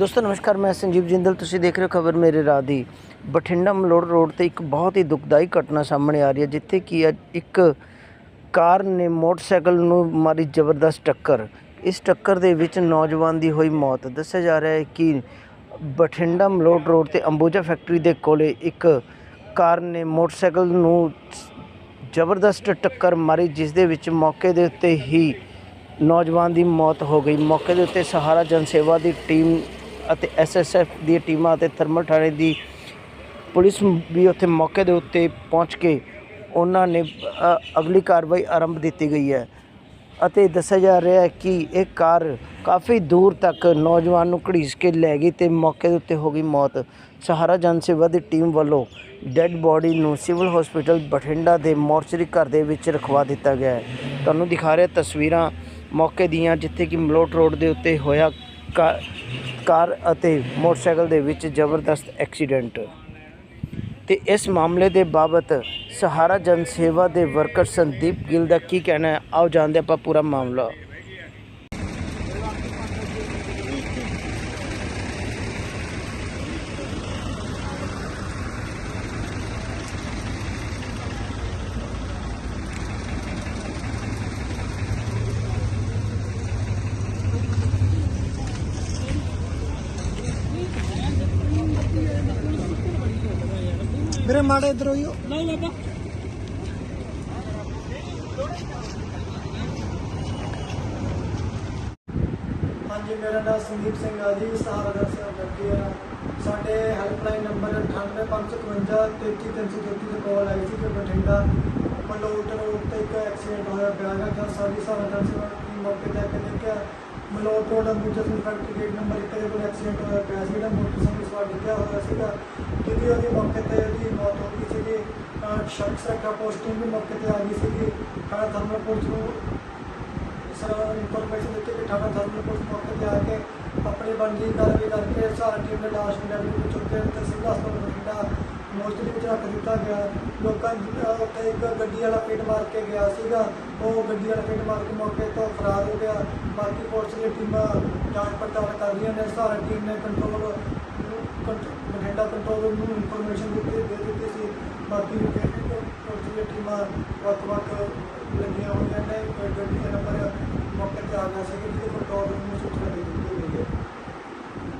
ਦੋਸਤੋ, ਨਮਸਕਾਰ, ਮੈਂ ਸੰਜੀਵ ਜਿੰਦਲ। ਤੁਸੀਂ ਦੇਖ ਰਹੇ ਹੋ ਖਬਰ ਮੇਰੇ ਰਾਹ ਦੀ। ਬਠਿੰਡਾ ਮਲੋੜ ਰੋਡ ਤੇ ਇੱਕ ਬਹੁਤ ਹੀ ਦੁਖਦਾਈ ਘਟਨਾ ਸਾਹਮਣੇ ਆ ਰਹੀ ਹੈ, ਜਿੱਥੇ ਕਿ ਅੱਜ ਇੱਕ ਕਾਰ ਨੇ ਮੋਟਰਸਾਈਕਲ ਨੂੰ ਮਾਰੀ ਜ਼ਬਰਦਸਤ ਟੱਕਰ। ਇਸ ਟੱਕਰ ਦੇ ਵਿੱਚ ਨੌਜਵਾਨ ਦੀ ਹੋਈ ਮੌਤ। ਦੱਸਿਆ ਜਾ ਰਿਹਾ ਹੈ ਕਿ ਬਠਿੰਡਾ ਮਲੋੜ ਰੋਡ ਤੇ ਅੰਬੂਜਾ ਫੈਕਟਰੀ ਦੇ ਕੋਲੇ ਇੱਕ ਕਾਰ ਨੇ ਮੋਟਰਸਾਈਕਲ ਨੂੰ ਜ਼ਬਰਦਸਤ ਟੱਕਰ ਮਾਰੀ, ਜਿਸ ਦੇ ਵਿੱਚ ਮੌਕੇ ਦੇ ਉੱਤੇ ਹੀ ਨੌਜਵਾਨ ਦੀ ਮੌਤ ਹੋ ਗਈ। ਮੌਕੇ ਦੇ ਉੱਤੇ ਸਹਾਰਾ ਜਨ ਸੇਵਾ ਦੀ ਟੀਮ ਅਤੇ ਐਸਐਸਐਫ ਦੀ ਟੀਮਾਂ ਅਤੇ ਥਰਮਲ ਥਾਣੇ ਦੀ ਪੁਲਿਸ ਵੀ ਉੱਥੇ ਮੌਕੇ ਦੇ ਉੱਤੇ ਪਹੁੰਚ ਕੇ ਉਹਨਾਂ ਨੇ ਅਗਲੀ ਕਾਰਵਾਈ ਆਰੰਭ ਦਿੱਤੀ ਗਈ ਹੈ। ਅਤੇ ਦੱਸਿਆ ਜਾ ਰਿਹਾ ਹੈ ਕਿ ਇਹ ਕਾਰ ਕਾਫੀ ਦੂਰ ਤੱਕ ਨੌਜਵਾਨ ਨੂੰ ਘੜੀਸ ਕੇ ਲੈ ਗਈ ਤੇ ਮੌਕੇ ਦੇ ਉੱਤੇ ਹੋ ਗਈ ਮੌਤ। ਸਹਾਰਾ ਜਨ ਸੇਵਾ ਦੀ ਟੀਮ ਵੱਲੋਂ ਡੈੱਡ ਬੋਡੀ ਨੂੰ ਸਿਵਲ ਹਸਪੀਟਲ ਬਠਿੰਡਾ ਦੇ ਮੋਰਚਰੀ ਘਰ ਦੇ ਵਿੱਚ ਰਖਵਾ ਦਿੱਤਾ ਗਿਆ ਹੈ। ਤੁਹਾਨੂੰ ਦਿਖਾ ਰਿਹਾ ਤਸਵੀਰਾਂ ਮੌਕੇ ਦੀਆਂ, ਜਿੱਥੇ ਕਿ ਮਲੋਟ ਰੋਡ ਦੇ ਉੱਤੇ ਹੋਇਆ ਕਾ- ਕਾਰ ਅਤੇ ਮੋਟਰਸਾਈਕਲ ਦੇ ਵਿੱਚ ਜ਼ਬਰਦਸਤ ਐਕਸੀਡੈਂਟ। ਤੇ ਇਸ ਮਾਮਲੇ ਦੇ ਬਾਬਤ ਸਹਾਰਾ ਜਨ ਸੇਵਾ ਦੇ ਵਰਕਰ ਸੰਦੀਪ ਗਿੱਲ ਦਾ ਕੀ ਕਹਿਣਾ ਹੈ? ਆਓ ਜਾਣਦੇ ਆਪਾਂ ਪੂਰਾ ਮਾਮਲਾ। ਵੀਰੇ ਮਾੜੇ ਇਧਰ ਹੋਈਓ ਹਾਂਜੀ ਮੇਰਾ ਨਾਮ ਸੰਦੀਪ ਸਿੰਘ ਆ ਜੀ ਸਹਾਰਾ ਦਾ ਸੇਵਾ ਕਰਦੀ ਆ। ਸਾਡੇ ਹੈਲਪਲਾਈਨ ਨੰਬਰ 98555 33333 ਤੇ ਕਾਲ ਆਈ ਸੀ ਕਿ ਬਠਿੰਡਾ ਮਲੋਟ ਰੋਡ ਤੇ ਇੱਕ ਐਕਸੀਡੈਂਟ ਹੋਇਆ ਪਿਆ ਹੈ ਜਦ ਸਾਡੀ ਸਹਾਰਾ ਦਾ ਸੇਵਾ ਟੀਮ ਮੌਕੇ ਤੇ ਆ ਕੇ ਦੇਖਿਆ Malout road Ambuja Singh factory gate number 1 ਦੇ ਕੋਲ ਐਕਸੀਡੈਂਟ ਹੋਇਆ ਪਿਆ ਸੀ, ਜਿਹੜਾ ਮੋਟਰਸਾਈਕਲ ਸਵਾਰ ਡਿੱਗਿਆ ਹੋਇਆ ਸੀਗਾ। ਕਿਉਂਕਿ ਉਹਦੀ ਮੌਕੇ ਤੇ ਉਹਦੀ ਮੌਤ ਹੋ ਗਈ ਸੀਗੀ। ਅਹ ਸ਼ਖਸ ਰੱਖਾ ਪੋਸਟਿੰਗ ਵੀ ਮੌਕੇ ਤੇ ਆ ਗਈ ਸੀਗੀ। ਥਾਣਾ ਥਰਮਲ ਪੁਲਿਸ ਨੂੰ ਸਰ ਇਨਫੋਰਮੇਸ਼ਨ ਦਿੱਤੀ ਕਿ ਥਾਣਾ ਥਰਮਲ ਪੁਲਿਸ ਮੌਕੇ ਤੇ ਆ ਕੇ ਆਪਣੀ ਬਣਦੀ ਕਾਰਵਾਈ ਕਰਕੇ ਸਾਰੀ ਟੀਮ ਨੇ ਲਾਸ਼ ਨੂੰ ਲੈਵਲ ਵਿੱਚ ਚੁੱਕ ਤੇ ਸਿੱਧਾ ਹਸਪਤਾਲ ਬਠਿੰਡਾ ਮੋਰਚਰੀ ਵਿੱਚ ਰੱਖ ਦਿੱਤਾ ਗਿਆ। ਲੋਕਾਂ ਉੱਥੇ ਇੱਕ ਗੱਡੀ ਵਾਲਾ ਪੇਟ ਮਾਰ ਕੇ ਗਿਆ ਸੀਗਾ। ਉਹ ਗੱਡੀ ਵਾਲਾ ਪੇਟ ਮਾਰ ਕੇ ਮੌਕੇ ਤੋਂ ਫਰਾਰ ਹੋ ਗਿਆ। ਬਾਕੀ ਪੁਲਿਸ ਦੀਆਂ ਟੀਮਾਂ ਜਾਂਚ ਪੜਤਾਲ ਕਰ ਰਹੀਆਂ ਨੇ। ਸਾਰੀ ਟੀਮ ਨੇ ਕੰਟਰੋਲ ਬਠਿੰਡਾ ਕੰਟਰੋਲ ਨੂੰ ਇਨਫੋਰਮੇਸ਼ਨ ਦਿੱਤੀ, ਦੇ ਦਿੱਤੀ ਸੀ। ਬਾਕੀ ਪੁਲਿਸ ਦੀਆਂ ਟੀਮਾਂ ਵੱਖ-ਵੱਖ ਲੱਗੀਆਂ ਹੋਈਆਂ ਨੇ। ਗੱਡੀ